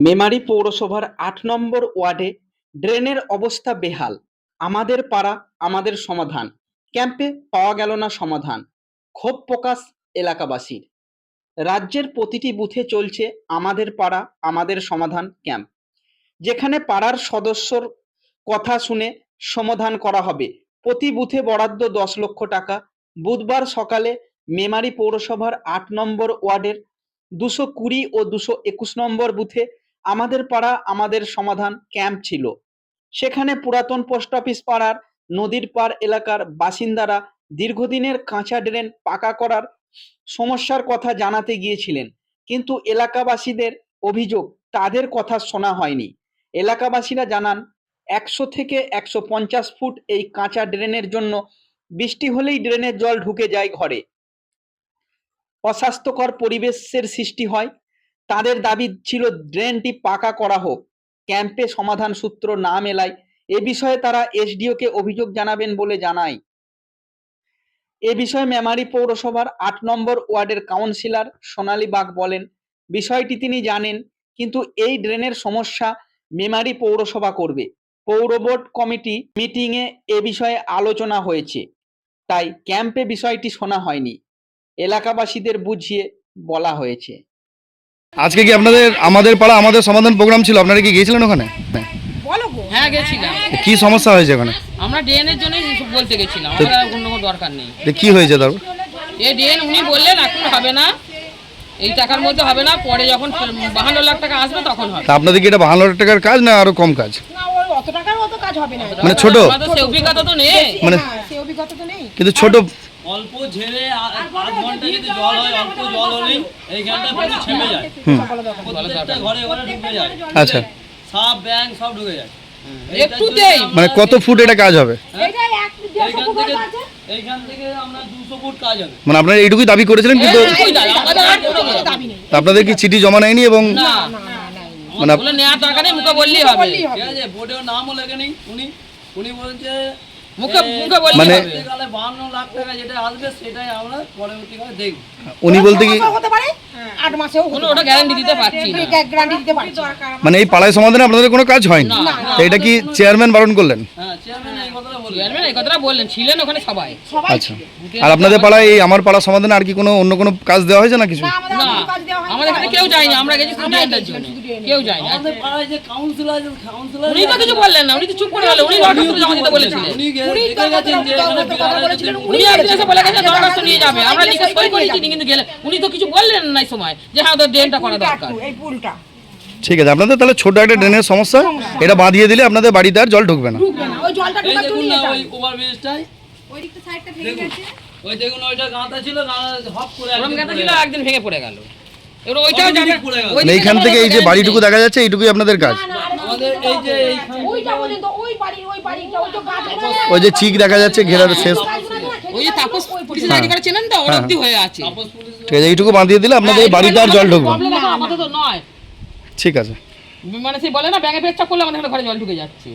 মেমারি পৌরসভার আট নম্বর ওয়ার্ডে ড্রেনের অবস্থা বেহাল। আমাদের পাড়া, আমাদের সমাধান। ক্যাম্পে পাওয়া গেল না সমাধান। ক্ষোভ প্রকাশ এলাকাবাসীর। রাজ্যের প্রতিটি বুথে চলছে আমাদের পাড়া, আমাদের সমাধান ক্যাম্প। যেখানে পাড়ার সদস্যর কথা শুনে সমাধান করা হবে। প্রতি বুথে বরাদ্দ দশ লক্ষ টাকা। বুধবার সকালে মেমারি পৌরসভার আট নম্বর ওয়ার্ডের দুশো কুড়ি ও দুশো একুশ নম্বর বুথে আমাদের পাড়া আমাদের সমাধান ক্যাম্প ছিল। সেখানে পুরাতন পোস্ট অফিস পাড়ার নদীর পাড় এলাকার বাসিন্দারা দীর্ঘদিনের কাঁচা ড্রেন পাকা করার সমস্যার কথা জানাতে গিয়েছিলেন। কিন্তু এলাকাবাসীদের অভিযোগ তাদের কথা শোনা হয়নি। এলাকাবাসীরা জানান, একশো থেকে একশো পঞ্চাশ ফুট এই কাঁচা ড্রেনের জন্য বৃষ্টি হলেই ড্রেনের জল ঢুকে যায় ঘরে। অস্বাস্থ্যকর পরিবেশের সৃষ্টি হয় তাদের দাবি ছিল ড্রেনটি পাকা করা হোক। ক্যাম্পে সমাধান সূত্র না মেলায় এ বিষয়ে তারা এসডিওকে অভিযোগ জানাবেন বলে জানায়। এ বিষয়ে মেমারি পৌরসভার আট নম্বর ওয়ার্ডের কাউন্সিলর সোনালী বাগ বলেন, বিষয়টি তিনি জানেন, কিন্তু এই ড্রেনের সমস্যা মেমারি পৌরসভা করবে। পৌর বোর্ড কমিটি মিটিংয়ে এ বিষয়ে আলোচনা হয়েছে, তাই ক্যাম্পে বিষয়টি শোনা হয়নি। এলাকাবাসীদের বুঝিয়ে বলা হয়েছে। আজকে কি আপনাদের আমাদের পাড়া আমাদের সমাধান প্রোগ্রাম ছিল? আপনারা কি গিয়েছিলেন ওখানে? বলো গো। হ্যাঁ গেছিলাম। কি সমস্যা হয়েছে ওখানে? আমরা ডিএনএর জন্যই বলতে গেছিলাম। আমাদের আর কোনো দরকার নেই। যে কি হয়েছে তারপর এই ডিএন উনি বললেন এখন হবে না। এই টাকার মধ্যে হবে না। পরে যখন বাহান্ন লাখ টাকা আসবে তখন হবে। তা আপনাদের কি এটা বাহান্ন লাখ টাকার কাজ না আরও কম কাজ? না ওই অত টাকার অত কাজ হবে না। মানে ছোট? আমাদের সে অভিজ্ঞতা তো নেই। মানে হ্যাঁ, সে অভিজ্ঞতা তো নেই। কিন্তু ছোট অল্প ঝেড়ে আধ ঘণ্টা যদি জল হয় অল্প জল হলেই এইখানটা পুরো ছেপে যায়। প্রত্যেকটা ঘরে ঘরে ঢুকে যায়। আচ্ছা। সাপ ব্যাং সব ঢুকে যায়। একটুতেই। মানে কত ফুট এটা কাজ হবে? এটা এইখান থেকে আছে। এইখান থেকে আমরা দুশো ফুট কাজ হবে। মানে আপনারা এইটুকুই দাবি করেছিলেন কিন্তু একটুই দাঁড়া, আমাদের আর কোনো কোনো দাবি নেই। তা আপনাদের কি চিঠি জমা নেয়নি এবং মানে নেওয়ার দরকার নেই মুখে বললেই হবে। ঠিক আছে বোর্ডেও নামও লেখেনি উনি। উনি বলছে মানে- হবে। পরবর্তীকালে বাহান্ন লাখ টাকা যেটা আসবে সেটাই আমরা পরবর্তীকালে দেখব। উনি বলতে কি মাসেও হতে পারে? আট মাসেও কোনো ওটা গ্যারান্টি দিতে পারছি না। গ্যারান্টি দিতে পারছি না। মানে এই পাড়ায় সমাধানে আপনাদের কোনো কাজ হয়নি। এটা কি চেয়ারম্যান বারণ করলেন? হ্যাঁ চেয়ারম্যান এই কথাটা বলবেন চেয়ারম্যান এই কথাটা বললেন। ছিলেন ওখানে সবাই। সবাই আচ্ছা। আর আপনাদের পাড়ায় এই আমার পাড়া সমাধানে আর কি কোনো অন্য কোনো কাজ দেওয়া হয়েছে না কিছু? না আমাদের না কোনো কাজ দেওয়া হয়নি আমাদের এখানে কেউ যায়নি আমরা গেছি স্টুডেন্টের জন্য। কেউ যায়নি। আমাদের পাড়ায় যে কাউন্সিলর আছে কাউন্সিলর উনি তো কিছু বললেন না উনি তো চুপ করে গেলেন উনি দরখাস্ত জমা দিতে বলেছিলেন। উনি গেছেন যে বলেছিলেন, উনি একদিন এসে বলে গেছেন দরখাস্ত নিয়ে যাবে। আমরা লিখে সই করেছি কিন্তু গেলেন। উনি তো কিছু বললেন না সময় যে হ্যাঁ ওদের ড্রেনটা করা দরকার। এই পুলটা ঠিক আছে আপনাদের তাহলে ছোট একটা ড্রেনের সমস্যা। এটা বাঁধিয়ে দিলে আপনাদের বাড়িতে আর জল ঢুকবে না। ওই দেখুন ওইটা গাঁথা ছিল গাঁথা হপ করে। একদিন ভেঙে পড়ে গেল। মানে এইখান থেকে এই যে বাড়িটুকু দেখা যাচ্ছে এইটুকুই আপনাদের কাজ? আমাদের এই যে এইখান ওইটা পর্যন্ত ওই বাড়ি ওই বাড়িটা ওই তো গাছ ওই যে চিক দেখা যাচ্ছে ঘেরার শেষ। হয়ে। পুলিশ ঠিক আছে এইটুকু বাঁধিয়ে দিলে আপনাদের এই বাড়িতে আর জল ঢুকবে না। প্রবলেম আমাদের তো নয়। ঠিক আছে। মানে সেই বলে না ব্যাঙে পেচ্ছাপ করলে আমাদের ঘরে জল ঢুকে যাচ্ছে।